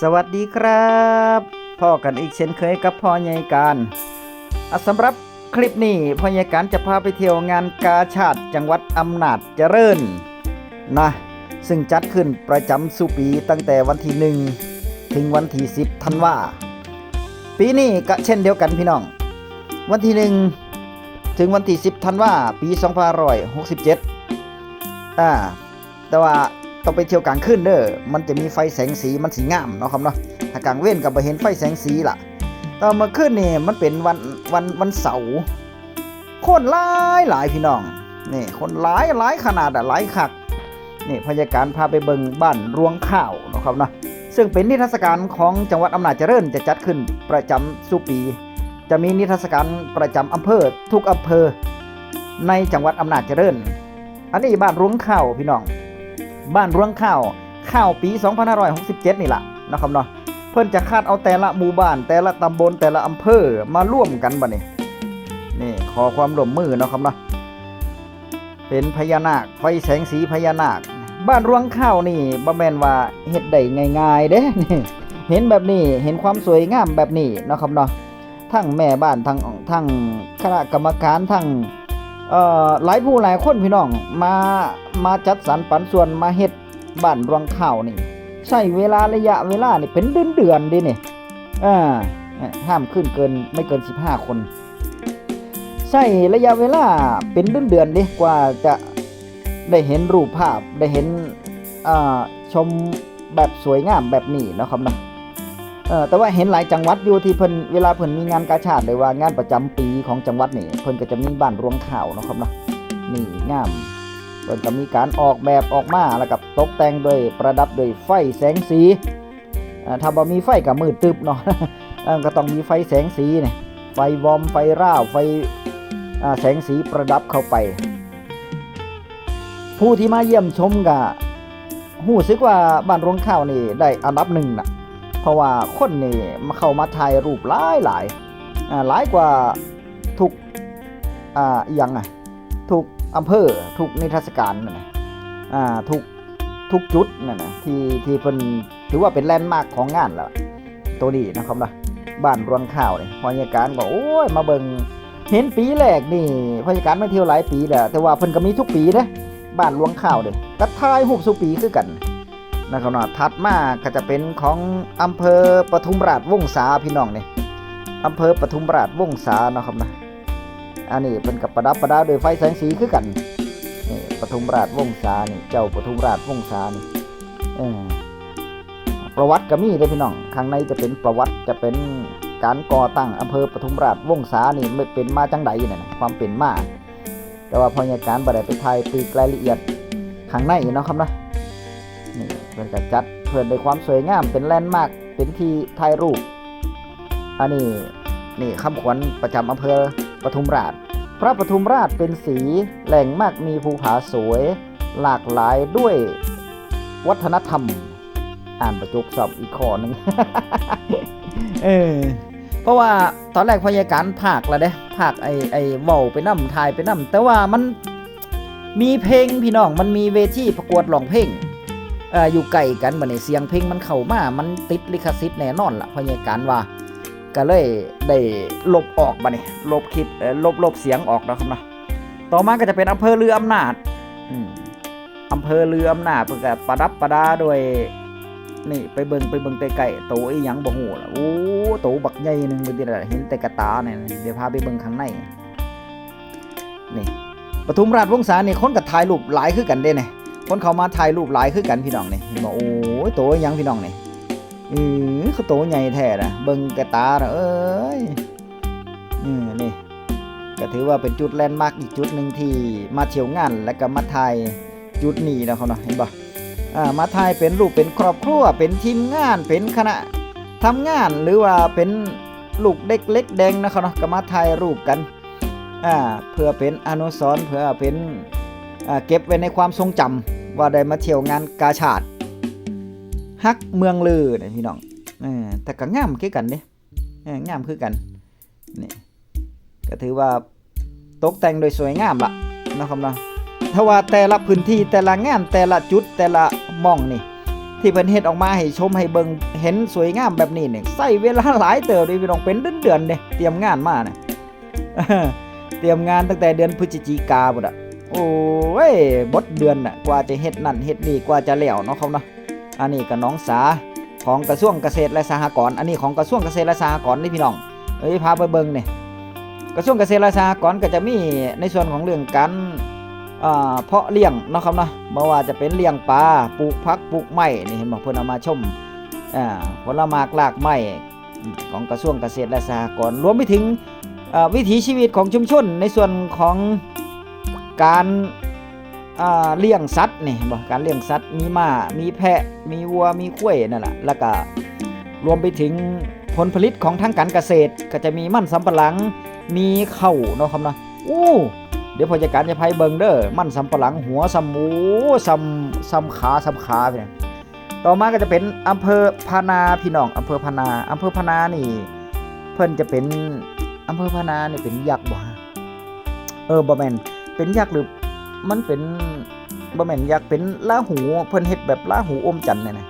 สวัสดีครับพ่อกันอีกเช่นเคยกับพ่อใหญ่การสำหรับคลิปนี้พ่อใหญ่การจะพาไปเที่ยวงานกาชาติจังหวัดอำนาจเจริญนะซึ่งจัดขึ้นประจำสุปีตั้งแต่วันที่หนึ่งถึงวันที่ 10ธันวาปีนี้ก็เช่นเดียวกันพี่น้อง วันที่หนึ่งถึงวันที่ 10ธันวาปี 2567อ่าแต่ว่า ต้องไปเที่ยวกลางคืนเด้อ มันจะมีไฟแสงสีมันสีงามเนาะครับเนาะ ถ้ากลางเว้นก็บ่เห็นไฟแสงสีล่ะแตอนเมื่อคืนนี่มันเป็นวันวันวันเสาร์คนหลายหลายพี่น้อง นี่คนหลายหลายขนาดอะหลายคัก นี่พยาการพาไปเบิงบ้านรวงข้าวเนาะครับเนาะซึ่งเป็นนิทรรศการของจังหวัดอำนาจเจริญจะจัดขึ้นประจำสุปี จะมีนิทรรศการประจำอำเภอทุกอำเภอในจังหวัดอำนาจเจริญ อันนี้บ้านรวงข้าวพี่น้อง บ้านรวงข้าวข้าวปี2567 นี่แหละนะครับเนาะเพิ่นจะคาดเอาแต่ละหมู่บ้าน แต่ละตำบลแต่ละอำเภอมาร่วมกันบ่นี่นี่ขอความร่วมมือเนาะครับเนาะเป็นพญานาคไฟแสงสีพญานาค บ้านรวงข้าวนี่บ่แม่นว่าเฮ็ดได้ง่ายๆเด้นี่เห็นแบบนี้เห็นความสวยงามแบบนี้นะครับเนาะทั้งแม่บ้านทั้งทั้งคณะกรรมการทั้ง หลายผู้หลายคนพี่น้องมามาจัดสรรปันส่วนมาเฮ็ดบ้านรวงข้าวนี่ ใช้เวลาระยะเวลานี่เป็นเดือนเดือนดิเนี่อ่าห้ามขึ้นเกินไม่เกิน 15 คน ใช้ระยะเวลาเป็นเดือนเดือนดิกว่าจะได้เห็นรูปภาพได้เห็นชมแบบสวยงามแบบนี้นะครับนะ เออแต่ว่าเห็นหลายจังหวัดอยู่ที่เพิ่นเวลาเพิ่นมีงานกาชาติหรือว่างานประจำปีของจังหวัดนี่เพิ่นก็จะมีบ้านรวงข้าวนะครับเนาะนี่งามเพิ่นก็มีการออกแบบออกมาแล้วก็ตกแต่งด้วยประดับด้วยไฟแสงสีถ้าบ่มีไฟก็มืดตึบเนาะก็ต้องมีไฟแสงสีเนี่ยไฟวอมไฟร่าวไฟแสงสีประดับเข้าไป ผู้ที่มาเยี่ยมชมก็หู้สึกว่าบ้านรวงข้าวนี่ได้อันดับหนึ่งนะ เพราะว่าคนนี่มาเข้ามาถ่ายรูปหลายหลายอ่าหลายกว่าทุกอ่าอหยังอะทุกอำเภอทุกนิทรรศการนั่นนะอ่าทุกทุกจุดนั่นนะที่ที่เพิ่นถือว่าเป็นแลนด์มาร์คของงานแล้วตัวนี้นะครับนะบ้านรวงข้าวนี่พอยาการบอกโอ้ยมาเบิงเห็นปีแรกนี่พอยาการมาเที่ยวหลายปีแล้วแต่ว่าเพิ่นก็มีทุกปีนะบ้านรวงข้าวเด้ก็ถ่ายรูปสุปีคือกัน นะครับเนาะถัดมาก็จะเป็นของอำเภอปทุมราชวงศาพี่น้องนี่อำเภอปทุมราชวงศาเนาะครับนะอันนี้เป็นกับประดับประดาโดยไฟแสงสีคือกันนี่ปทุมราชวงศานี่เจ้าปทุมราชวงศานี่เออประวัติก็มีเลยพี่น้องข้างในจะเป็นประวัติจะเป็นการก่อตั้งอำเภอปทุมราชวงศานี่ไม่เป็นมาจังใดเนี่ยนะความเป็นมาแต่ว่าพอยาการบ่ไดไปไทยปีกรายละเอียดข้างในเนาะครับนะ เพื่อนก็จัดเพื่อนด้วยความสวยงามเป็นแลนด์มาร์คเป็นที่ถ่ายรูปอันนี้นี่คำขวัญประจำอำเภอปทุมราช พระปทุมราชเป็นสีแหล่งมากมีภูผาสวย หลากหลายด้วยวัฒนธรรม อ่านประจุสอบอีกข้อหนึ่งเออเพราะว่าตอนแรกพยาการภาคแล้วเด้ภาคไอไอเว้าไปนํทายไปนํแต่ว่ามันมีเพลงพี่น้องมันมีเวทีประกวดร้องเพลง อยู่ไกลกันบัดนี้เสียงเพลงมันเข้ามามันติดลิขสิทธิ์แน่นอนล่ะเพราะงี้การว่าก็เลยได้ลบออกบัดนี้ลบคลิปลบลบเสียงออกนะครับนะต่อมาก็จะเป็นอำเภอเรืออำนาจอำเภอเรืออำนาจเพิ่นก็ประดับประดาด้วยนี่ไปเบิงไปเบิ่งใกลๆโตอีหยังบ่ฮู้ล่ะโอ้โตบักใหญ่หนึงเบิ่งดิละเห็นแต่กระตาเนี่ยเดี๋ยวพาไปเบิงข้างในนี่ปทุมราชวงศานี่คนก็ถ่ายรูปหลายคือกันเด้เนี่ย คนเขามาถ่ายรูปหลายคือกันพี่น้องนี่เห็นบอกโอ้ยโตยังพี่น้องนี่อือเขาโตใหญ่แท้นะเบิ่งกระตานะเอ้ยอืมนี่ก็ถือว่าเป็นจุดแลนด์มาร์กอีกจุดหนึ่งที่มาเที่ยวงานแล้วก็มาถ่ายจุดนี้นะเขาเนาะเห็นบ่อ่ามาถ่ายเป็นรูปเป็นครอบครัวเป็นทีมงานเป็นคณะทำงานหรือว่าเป็นลูกเด็กเล็กแดงนะเขาเนาะก็มาถ่ายรูปกันอ่าเพื่อเป็นอนุสรณ์เพื่อเป็น เก็บไว้ในความทรงจำว่าได้มาเที่ยวงานกาชาติฮักเมืองลือเนี่ยพี่น้องอแต่ก็งามคือกันเด้เอองามคือกันนี่ก็ถือว่าตกแต่งโดยสวยงามละนะครับเนาะถ้าว่าแต่ละพื้นที่แต่ละงานแต่ละจุดแต่ละม่องนี่ ที่เพิ่นเฮ็ดออกมาให้ชมให้เบิงเห็นสวยงามแบบนี้เนี่ยใช้เวลาหลายเติบเลยพี่น้องเป็นเดือนๆเด้เตรียมงานมาเนี่ยเตรียมงานตั้งแต่เดือนพฤศจิกาพุ่นอะ โอ้ยบดเดือนน่ะกว่าจะเฮ็ดนั่นเฮ็ดนี่กว่าจะแล้วเนาะเขาเนาะอันนี้ก็น้องสาของกระทรวงเกษตรและสหกรณ์อันนี้ของกระทรวงเกษตรและสหกรณ์นี่พี่น้องเอ้ยพาไปเบิ่งนี่กระทรวงเกษตรและสหกรณ์ก็จะมีในส่วนของเรื่องการเพาะเลี้ยงเนาะครับเนาะบ่ว่าจะเป็นเลี้ยงปลาปลูกผักปลูกไม้นี่เห็นบ่เพิ่นเอามาชมอ่าผลไม้รากไม้ของกระทรวงเกษตรและสหกรณ์รวมไปถึงวิถีชีวิตของชุมชนในส่วนของ การเลี้ยงสัตว์นี่บ่การเลี้ยงสัตว์มีม้ามีแพะ มีวัวมีควยนั่นแหละแล้วก็รวมไปถึงผลผลิตของทางการเกษตร ก็จะมีมันสำปะหลังมีข้าวเนาะครับนะอู้เดี๋ยวพอจะการจะพายเบิงเด้อมันสำปะหลังหัวสำหมูสำสำขาสำขาเนี่ยต่อมาก็จะเป็นอำเภอพานาพี่น้องอำเภอพานาอำเภอพานานี่ เพิ่นจะเป็นอำเภอพานาเนี่ยเป็นยักษ์บ่เออบ่แม่น เป็นยักษ์หรือมันเป็นบ่แม่นยักษ์เป็นลาหูเพิ่นเฮ็ดแบบลาหูอมจันทร์เนี่ยนะ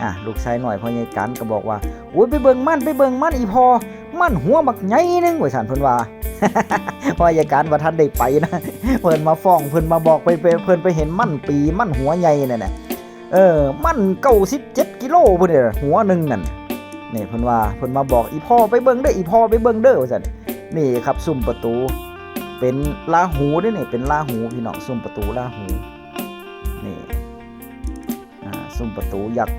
อะลูกชายหน่อยพ่อใหญ่กันก็บอกว่าโอ้ยไปเบิ่งมันไปเบิ่งมันอีพอมันหัวบักใหญ่นึงว่าซั่นเพิ่นว่าพ่อใหญ่กันว่าท่านได้ไปนะเพิ่นมาฟ้องเพิ่นมาบอกไปเพิ่นไปเห็นมันปีมันหัวใหญ่นั่นน่ะเออ มัน97กิโลเพุ่นเด้อหัวหนึงนั่นนี่เพิ่นว่าเพิ่นมาบอกอีพ่อไปเบิ่งเด้ออีพ่อไปเบิ่งเด้อว่าซั่นนี่ครับซุ้มประตู เป็นลาหูด้อนี่เป็นลาหูพี่น้องซุ้มประตูลาหูนี่ซุ้มประตูยักษ์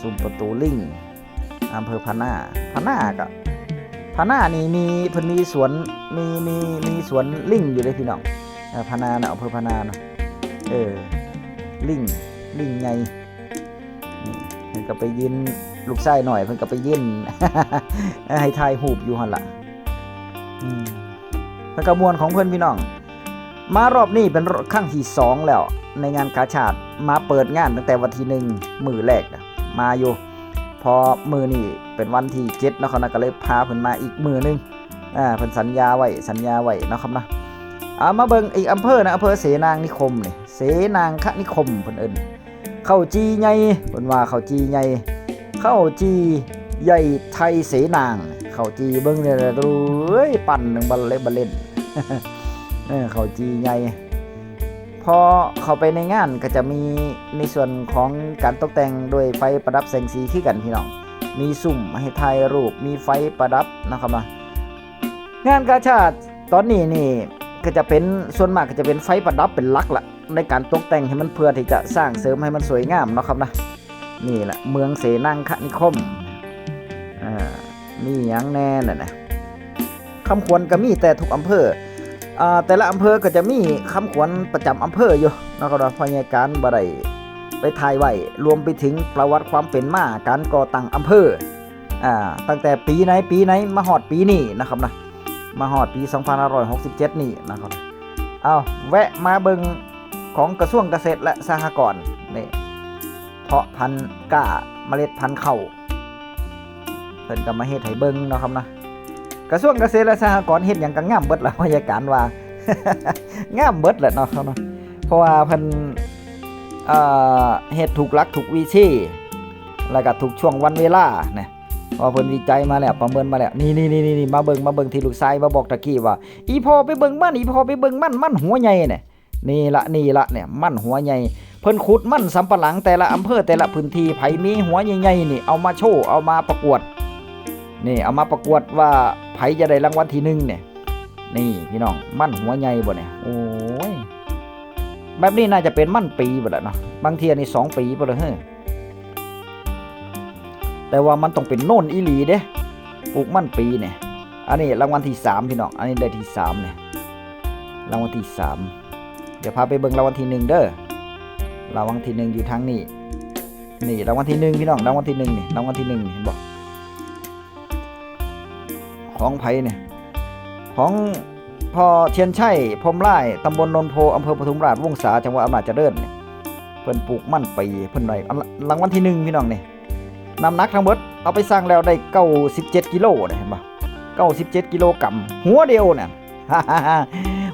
ซุ้มประตูลิงอำเภอพะนาพะนาก็พะนานี่มีเพิ่นมีสวนมีมีมีสวนลิงอยู่เลยพี่น้องอพะนาน่ะอำเภอพะนาเนาะเออลิงลิงใหญ่เพิ่นก็ไปยินลูกไส้หน่อยเพิ่นก็ไปยินให้ทายหูบอยู่หันละอืม เพิ่นกระมวลของเพิ่อนพี่น้อง มารอบนี้เป็นครั้งที่สองแล้ว ในงานกาชาติมาเปิดงานตั้งแต่วันที่หนึ่งมือแรกมาอยู่พอมือนี่เป็นวันที่เจ็ดนะครับนะก็เลยพาเพิ่อนมาอีกมือหนึงอ่าเพิ่อนสัญญาไว้สัญญาไว้นะครับนะเอามาเบิ่งอีกอำเภอนะอำเภอเสนางนิคมนี่เสนางคนิคมเพิ่อนเอิ้นข้าจีใหญ่เพิ่นว่าเข้าจีใหญ่ข้าจีใหญ่ไทยเสนาง ข้าจีเบิ่งเนี่ยดูเอ้ยปั่นหนึ่งบันเล่บันเล่นเข้าจีใหญ่พอเข้าไปในงานก็จะมีในส่วนของการตกแต่งโดยไฟประดับแสงสีคือกันพี่น้อง มีสุ่มให้ถ่ายรูป มีไฟประดับนะครับนะงานกาชาติตอนนี้นี่ก็จะเป็นส่วนมากก็จะเป็นไฟประดับเป็นลักละในการตกแต่งให้มันเพื่อที่จะสร้างเสริมให้มันสวยงามนะครับนะนี่แหละเมืองเสนังคนิคมอ่า มีหยังแน่น่ะนะคำควรก็มีแต่ทุกอำเภออ่าแต่ละอำเภอก็จะมีคำขวัญประจำอำเภออยู่นะครับว่าพยาการบได้ไปถ่ายไว้รวมไปถึงประวัติความเป็นมาการก่อตั้งอำเภออ่าตั้งแต่ปีไหนปีไหนมาฮอดปีนี้นะครับนะมาฮอดปี 2567 นี่นะครับเอาแวะมาเบิงของกระทรวงเกษตรและสหกรณ์นี่เพาะพันธุ์ก้าเมล็ดพันธุ์เข้าว เพิ่นก็มาเฮ็ดให้เบิงเนาะครับนะกระทรวงเกษตรและสหกรณ์เฮ็ดหยังก็งามเบิดล่ะพยาการว่างามเบิดแหละเนาะครับเนาะเพราะว่าเพิ่นเอ่อเฮ็ดถูกหลักถูกวิธีแล้วก็ถูกช่วงวันเวลาเนี่ยเพอเพิ่นวิจัยมาแล้วประเมินมาแล้วนี่นี่นี่นี่มาเบิ่งมาเบิ่งที่ลูกชายมาบอกตะกี้ว่า อีพอไปเบิ่งมันอีพอไปเบิ่งมันมันหัวใหญ่เนี่ยนี่ละนี่ละเนี่ยมันหัวใหญ่เพิ่นขุดมันสำปะหลังแต่ละอำเภอแต่ละพื้นที่ไผมีหัวใหญ่ๆนี่เอามาโชว์เอามาประกวด นี่เอามาประกวดว่าไผจะได้รางวัลที่หนึ่งเนี่ย นี่พี่น้องมั่นหัวใหญ่บ่เนี่ยโอ้ยแบบนี้น่าจะเป็นมั่นปีบ่ละเนาะบางทีอันนี้สองปีบ่เลยเฮ้ยแต่ว่ามันต้องเป็นโน่นอีหลีเด้ปลูกมั่นปีเนี่ย อันนี้รางวัลที่สามพี่น้อง อันนี้ได้ที่สามเนี่ย รางวัลที่สามเดี๋ยวพาไปเบิ่งรางวัลที่หนึ่งเด้อ รางวัลที่หนึ่งอยู่ทางนี้ นี่รางวัลที่หนึ่งพี่น้อง รางวัลที่หนึ่งนี่ รางวัลที่หนึ่งเห็นบอก ของไผ่เนี่ยของพอเชียนชัยพรมไร่ตำบลนนโพอำเภอปทุมราชวงศาจังหวัดอำนาจเจริญเนี่ยเพิ่นปลูกมั่นปีเพิ่นได้อันละรางวัลที่หนึ่งพี่น้องเนี่ยนำนักทั้งหมดเอาไปสร้างแล้วได้เก้าสิบเจ็ดกิโลเนี่ยเห็นปะ97กิโลกรัมหัวเดียวเนี่ย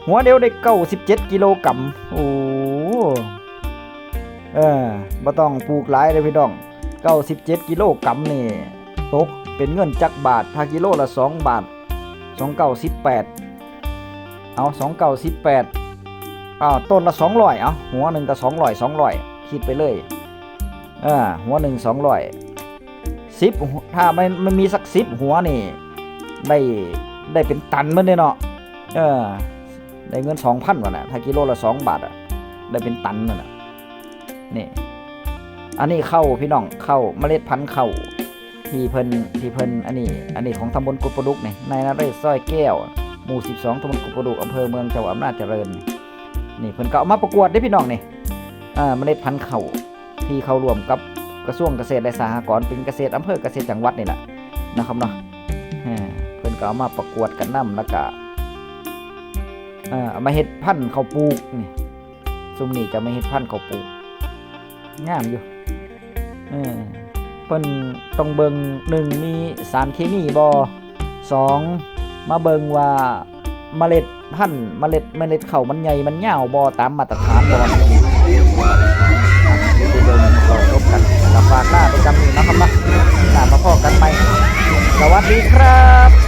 หัวเดียวได้97กิโลกรัมโอ้เออบ่ต้องปลูกหลายเลยพี่น้อง97กิโลกรัมนี่ตก เป็นเงินจักบาทถ้ากิโลละ 2 บาท2918 เอา2918อ้าวต้นละ200เอาหัวหนึ่งก็200 200 คิดไปเลยเอ่าหัวหนึ่ง200 10ถ้าไมันมันมีสัก 10 หัวนี่ ได้ได้เป็นตันมันเลยเนาะเออได้เงิน 2,000ว่ะนะถ้ากิโลละ 2 บาทอะได้เป็นตันนั่นน่ะนี่อันนี้เข้าพี่น้องเข้าเมล็ดพันธุ์เข้า ที่เพิ่นที่เพิ่นอันนี้ อันนี้ของตำบลกุประดุกนี่ในนเรศสร้อยแก้ว หมู่ 12ตำบลกุประดุกอำเภอเมืองจังหวัดอำนาจเจริญ นี่เพิ่นก็เอามาประกวดได้พี่น้องนี่อ่าเมล็ดพันธุ์เข้าที่เขารวมกับกระทรวงเกษตรและสหกรณ์เป็นเกษตรอำเภอเกษตรจังหวัดนี่แหละนะครับเนาะเพิ่นก็เอามาประกวดกันนํแล้วก็อ่าเอามาเฮ็ดพันธุ์ข้าวปลูกนี่ซุมนี่จะมาเฮ็ดพันธุ์ข้าวปลูกงามอยู่เออ เพิ่นต้องเบิงหนึ่งมีสารเคมีบอสองมาเบิงว่าเมล็ดพันธุ์เมล็ดเมล็ดเขามันใหญ่มันยาวบอตามมาตรฐานบอไปเบิงเราจบกันกับฝากหน้าไปจำนี้นะครับนะหน้ามาพอกันไปสวัสดีครับ